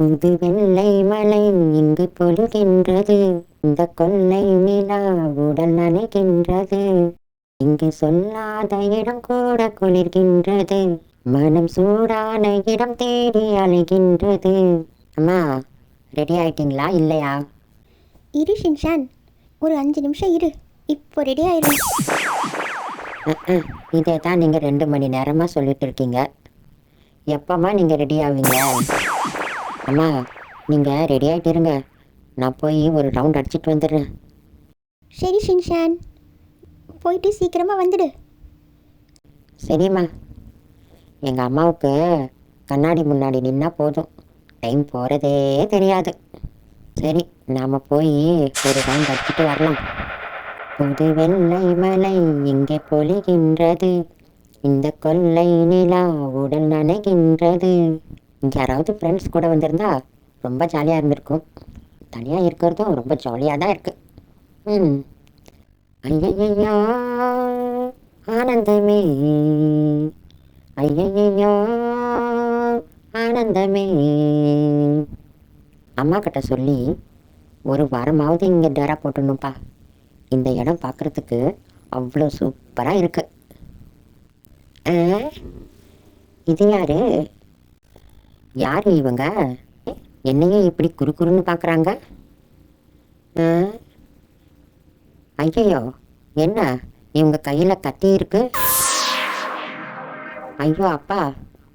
புது வெள்ளை மலை இங்கு பொழிகின்றது. இந்த கொள்ளை நிலா உடல் நனைகின்றது இங்கு சொல்லாத இடம் கூட குளிர்கின்றது. மனம் சூடான இடம் தேடி அலைகின்றது. அம்மா ரெடி ஆயிட்டீங்களா? இல்லையா? இரு ஷின்ஷான் ஒரு அஞ்சு நிமிஷம் இரு. இப்போ ரெடி ஆயிடும் அஹ், இதை தான் நீங்கள் ரெண்டு மணி நேரமாக சொல்லிட்டு இருக்கீங்க. எப்பம்மா நீங்கள் ரெடி ஆவீங்க? அம்மா நீங்கள் ரெடி ஆகிட்டு இருங்க. நான் போய் ஒரு ரவுண்ட் அடிச்சிட்டு வந்துடுறேன். சரி ஷின்ஷான். போயிட்டு சீக்கிரமாக வந்துடு. சரிம்மா. எங்கள் அம்மாவுக்கு கண்ணாடி முன்னாடி நின்னா போதும். டைம் போகிறதே தெரியாது. சரி நாம் போய் ஒரு ரவுண்ட் அடிச்சிட்டு வரலாம். புது வெள்ளை மலை இங்கே பொழிகின்றது. இந்த கொள்ளை நிலா உடல் நனைகின்றது. யாராவது ஃப்ரெண்ட்ஸ் கூட வந்திருந்தா ரொம்ப ஜாலியாக இருந்திருக்கும். தனியாக இருக்கிறதும் ரொம்ப ஜாலியாக தான் இருக்கு. ம். ஐயையோ ஆனந்தமே. ஐயையோ ஆனந்தமே. அம்மா கிட்ட சொல்லி ஒரு வாரமாவது இங்கே டேரா போட்டணும்ப்பா இந்த இடம் பார்க்குறதுக்கு அவ்வளோ சூப்பராக இருக்கு. ஆ, இது யாரு? யார் இவங்க? என்னையே இப்படி குறுக்குறுன்னு பார்க்குறாங்க ஐயையோ என்ன? இவங்க கையில் கத்தி இருக்கு? ஐயோ அப்பா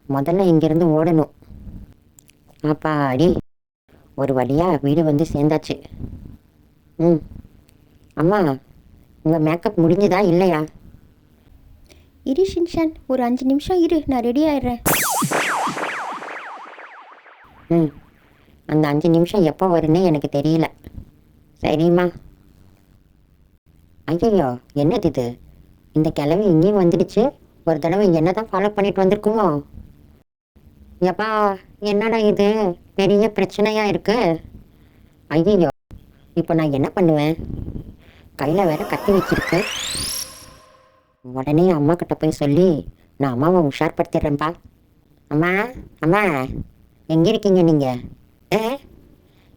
முதல்ல இங்கேருந்து ஓடணும். அப்பா அடி ஒரு வழியாக வீடு வந்து சேர்ந்தாச்சு. ம். அம்மா உங்கள் மேக்கப் முடிஞ்சுதா இல்லையா? இரு ஷின்ஷான் ஒரு அஞ்சு நிமிஷம் இரு நான் ரெடி ஆயிடுறேன். ம். அந்த அஞ்சு நிமிஷம் எப்போ வரும்னே எனக்கு தெரியல. சரிம்மா. ஐயையோ என்னது இது? இந்த கிழவி இங்கேயும் வந்துடுச்சு. ஒரு தடவை என்ன தான் ஃபாலோ பண்ணிட்டு வந்திருக்குமோ? எப்பா என்னடா இது? பெரிய பிரச்சனையாக இருக்கு. ஐயையோ இப்போ நான் என்ன பண்ணுவேன்? கையில் வேற கத்தி வச்சிருக்கு. உடனே அம்மா கிட்ட போய் சொல்லி நான் அம்மாவை உஷார்படுத்திடுறேன்ப்பா. அம்மா அம்மா. எங்கே இருக்கீங்க நீங்கள் ஏ?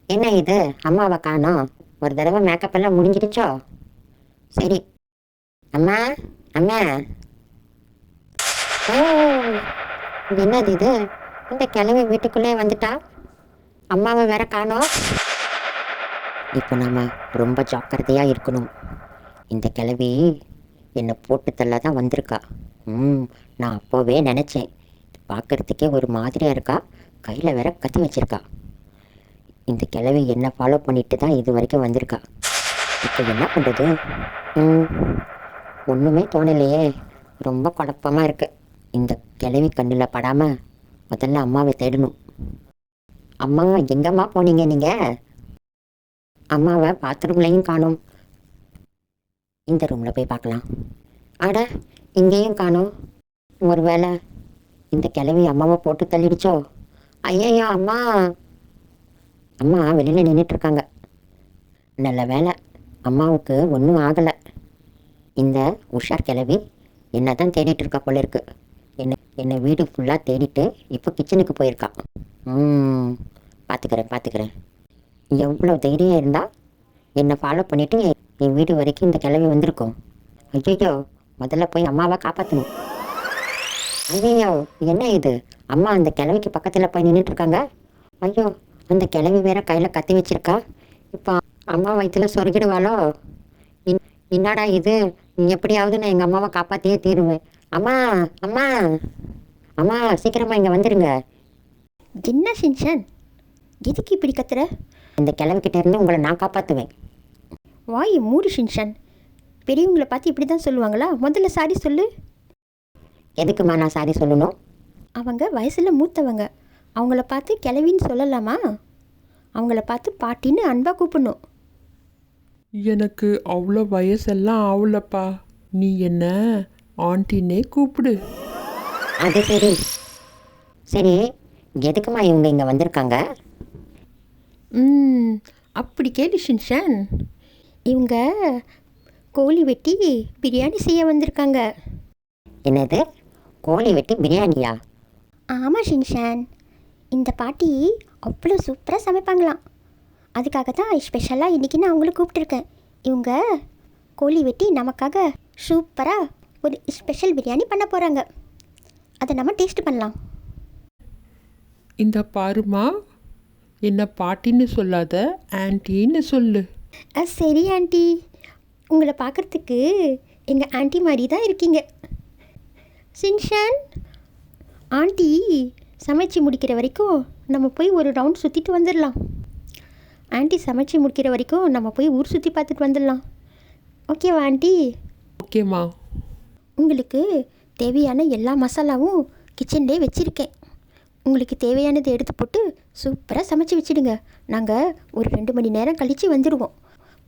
என்ன இது? அம்மாவை காணோம். ஒரு தடவை மேக்கப் எல்லாம் முடிஞ்சிடுச்சோ? சரி. அம்மா? அம்மா? ஓ இது என்னது இது? இந்த கிழவி வீட்டுக்குள்ளே வந்துட்டா? அம்மாவை வேற காணோம். இப்போ நாம் ரொம்ப ஜாக்கிரதையாக இருக்கணும். இந்த கிழவி என்னை போட்டு தள்ள தான் வந்திருக்கா. ம் நான் அப்போவே நினச்சேன். பார்க்கறதுக்கே ஒரு மாதிரியாக இருக்கா? கையில் வேற கத்தி வச்சிருக்கா. இந்த கிழவி என்ன ஃபாலோ பண்ணிட்டு தான் இது வரைக்கும் வந்திருக்கா. இப்போ என்ன பண்ணுறது ம் ஒன்றுமே தோணலையே. ரொம்ப குழப்பமாக இருக்கு. இந்த கிழவி கண்ணில் படாமல் முதல்ல அம்மாவை தேடணும். அம்மா எங்கம்மா போனீங்க நீங்கள் அம்மாவை பாத்ரூம்லையும் காணும். இந்த ரூமில் போய் பார்க்கலாம். அட இங்கேயும் காணோம். ஒருவேளை இந்த கிழவி அம்மாவை போட்டு தள்ளிடுச்சோ? ஐயையோ அம்மா. அம்மா வெளியில் நின்றுட்டு இருக்காங்க. நல்ல வேலை அம்மாவுக்கு ஒன்றும் ஆகலை. இந்த உஷார் கிளவி என்ன தான் தேடிட்டு இருக்கா போல இருக்கு. என்னை என்னை வீடு ஃபுல்லாக தேடிட்டு இப்போ கிச்சனுக்கு போயிருக்கா. ம் பார்த்துக்கிறேன் பார்த்துக்கிறேன் எவ்வளோ தைரியம் இருந்தால் என்னை ஃபாலோ பண்ணிவிட்டு என் வீடு வரைக்கும் இந்த கிளவி வந்திருக்கும். ஐயோ முதல்ல போய் அம்மாவை காப்பாற்றணும் ஐயோ என்ன இது? அம்மா அந்த கிழவிக்கு பக்கத்தில் போய் நின்றுட்டு இருக்காங்க ஐயோ அந்த கிழவி வேற கையில் கத்தி வச்சிருக்கா. இப்போ அம்மா வயிற்றுல சொருகிடுவாளோ? இன்- என்னடா இது? எப்படியாவது நான் எங்கள் அம்மாவை காப்பாற்றியே தீருவேன். அம்மா அம்மா அம்மா சீக்கிரமா இங்கே வந்துடுங்க என்ன ஷின்ஷான் எதுக்கு இப்படி கத்துற? இந்த கிழவிக்கிட்ட இருந்து உங்களை நான் காப்பாற்றுவேன் வாய் மூடு ஷின்ஷான் பெரியவங்களை பார்த்து இப்படி தான் சொல்லுவாங்களா? முதல்ல சாரி சொல்லு. எதுக்குமா நான் சாரி சொல்லணும்? அவங்க வயசில் மூத்தவங்க. அவங்கள பார்த்து கிளவின்னு சொல்லலாமா? அவங்கள பார்த்து பாட்டின்னு அன்பாக கூப்பிடணும். எனக்கு அவ்வளோ வயசெல்லாம் ஆகலப்பா நீ என்ன? ஆண்டினே கூப்பிடு. அது சரி. சரி எதுக்குமா இவங்க இங்கே வந்திருக்காங்க? ம் அப்படி கேளு ஷின்ஷான் இவங்க கோழி வெட்டி பிரியாணி செய்ய வந்திருக்காங்க. என்னது? கோழி வெட்டி பிரியாணியா? ஆமாம் ஷின்ஷான். இந்த பாட்டி அவ்வளோ சூப்பராக சமைப்பாங்களாம். அதுக்காக தான் ஸ்பெஷலாக இன்றைக்கி நான் அவங்கள கூப்பிட்டுருக்கேன். இவங்க கோழி வெட்டி நமக்காக சூப்பராக ஒரு ஸ்பெஷல் பிரியாணி பண்ண போகிறாங்க அதை நம்ம டேஸ்ட் பண்ணலாம். இந்த பாருமா என்ன பாட்டின்னு சொல்லாத ஆன்ட்டின்னு சொல்லு. ஆ சரி ஆண்டி. உங்களை பார்க்குறதுக்கு எங்கள் ஆண்டி மாதிரி தான் இருக்கீங்க. சின்ஷான். ஆண்டி சமைச்சு முடிக்கிற வரைக்கும் நம்ம போய் ஒரு ரவுண்ட் சுற்றிட்டு வந்துடலாம் ஆண்டி சமைச்சு முடிக்கிற வரைக்கும் நம்ம போய் ஊர் சுற்றி பார்த்துட்டு வந்துடலாம் ஓகேவா ஆண்டி? ஓகேம்மா உங்களுக்கு தேவையான எல்லா மசாலாவும் கிச்சன்லேயே வச்சுருக்கேன். உங்களுக்கு தேவையானதை எடுத்து போட்டு சூப்பராக சமைச்சு வச்சுடுங்க. நாங்கள் ஒரு ரெண்டு மணி நேரம் கழித்து வந்துடுவோம்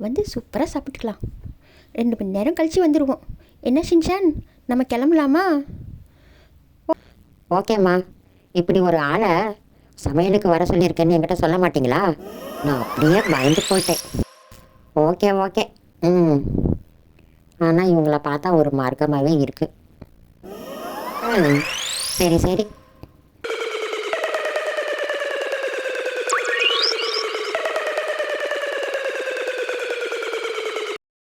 வந்து சூப்பராக சாப்பிட்டுக்கலாம். ரெண்டு மணி நேரம் கழித்து வந்துடுவோம் என்ன ஷின்ஷான் நம்ம கிளம்பலாமா? ஓகேம்மா. இப்படி ஒரு ஆளை சமையலுக்கு வர சொல்லியிருக்கேன்னு என்கிட்ட சொல்ல மாட்டீங்களா? நான் அப்படியே பயந்து போயிட்டேன். Okay okay. ம். ஆனால் இவங்கள பார்த்தா ஒரு மார்க்கமாகவே இருக்குது ம். சரி சரி.